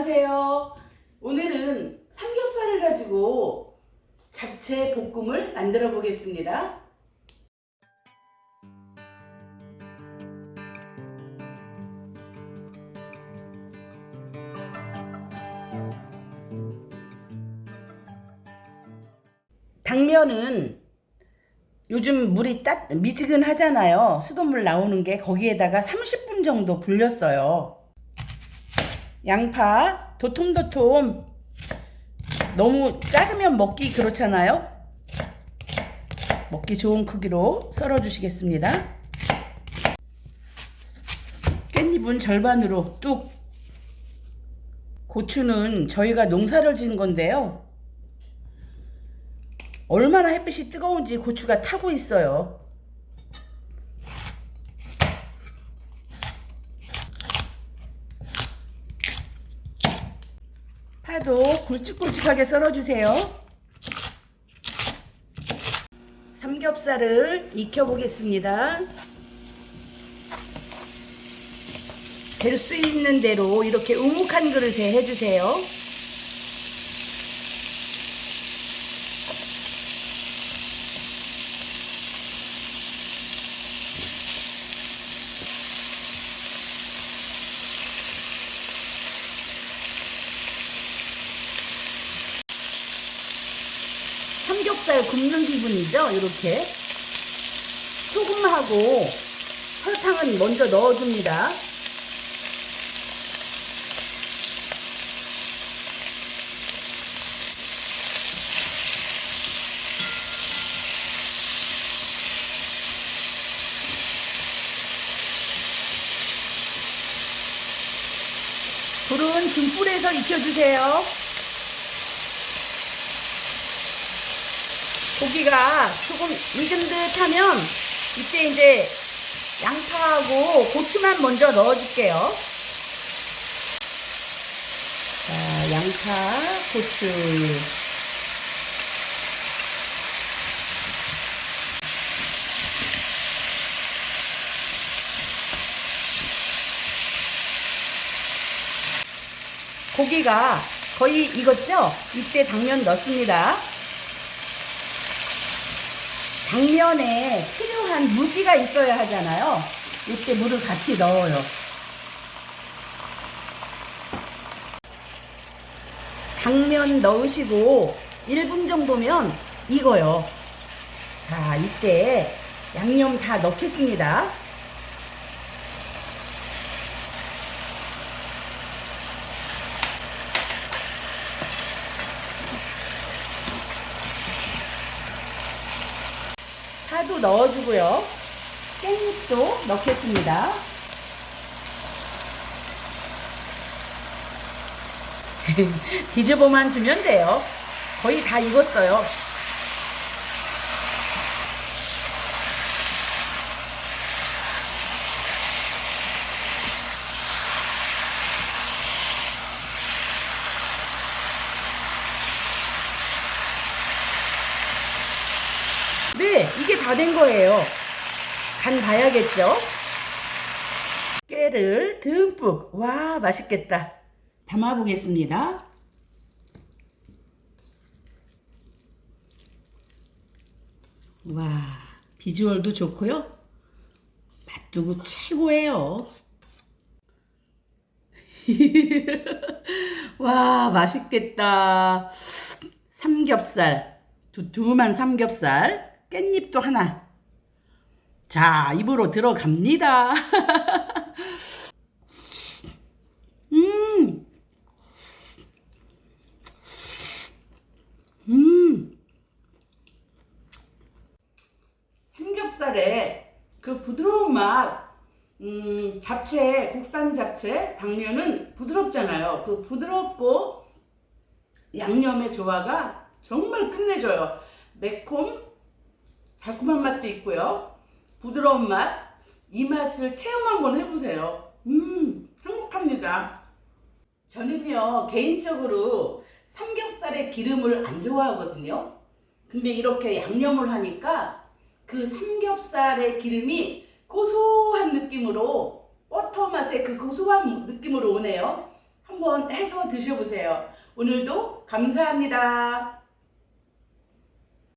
안녕하세요. 오늘은 삼겹살을 가지고 잡채 볶음을 만들어 보겠습니다. 당면은 요즘 물이 따, 미지근하잖아요. 수돗물 나오는 게 거기에다가 30분 정도 불렸어요. 양파 도톰도톰 너무 작으면 먹기 그렇잖아요. 먹기 좋은 크기로 썰어 주시겠습니다. 깻잎은 절반으로 뚝 고추는 저희가 농사를 지은 건데요. 얼마나 햇빛이 뜨거운지 고추가 타고 있어요. 파도 굵직굵직하게 썰어주세요. 삼겹살을 익혀보겠습니다. 될 수 있는 대로 이렇게 우묵한 그릇에 해주세요. 삼겹살 굽는 기분이죠. 이렇게 소금하고 설탕은 먼저 넣어줍니다. 불은 중불에서 익혀주세요. 고기가 조금 익은 듯 하면 이때 이제 양파하고 고추만 먼저 넣어줄게요. 자, 양파, 고추. 고기가 거의 익었죠? 이때 당면 넣습니다. 당면에 필요한 무기가 있어야 하잖아요. 이때 물을 같이 넣어요. 당면 넣으시고 1분 정도면 익어요. 자, 이때 양념 다 넣겠습니다. 파도 넣어주고요. 깻잎도 넣겠습니다. 뒤집어만 주면 돼요. 거의 다 익었어요. 네, 이게 다 된 거예요. 간 봐야겠죠? 깨를 듬뿍. 와, 맛있겠다. 담아 보겠습니다. 와, 비주얼도 좋고요. 맛도 최고예요. 와, 맛있겠다. 삼겹살. 두툼한 삼겹살. 깻잎도 하나. 자, 입으로 들어갑니다. 음. 음. 삼겹살에 그 부드러운 맛, 음, 잡채, 국산 잡채, 당면은 부드럽잖아요. 그 부드럽고 양념의 조화가 정말 끝내줘요. 매콤, 달콤한 맛도 있고요. 부드러운 맛, 이 맛을 체험 한번 해보세요. 음, 행복합니다. 저는요, 개인적으로 삼겹살의 기름을 안 좋아하거든요. 근데 이렇게 양념을 하니까 그 삼겹살의 기름이 고소한 느낌으로, 버터 맛의 그 고소한 느낌으로 오네요. 한번 해서 드셔보세요. 오늘도 감사합니다.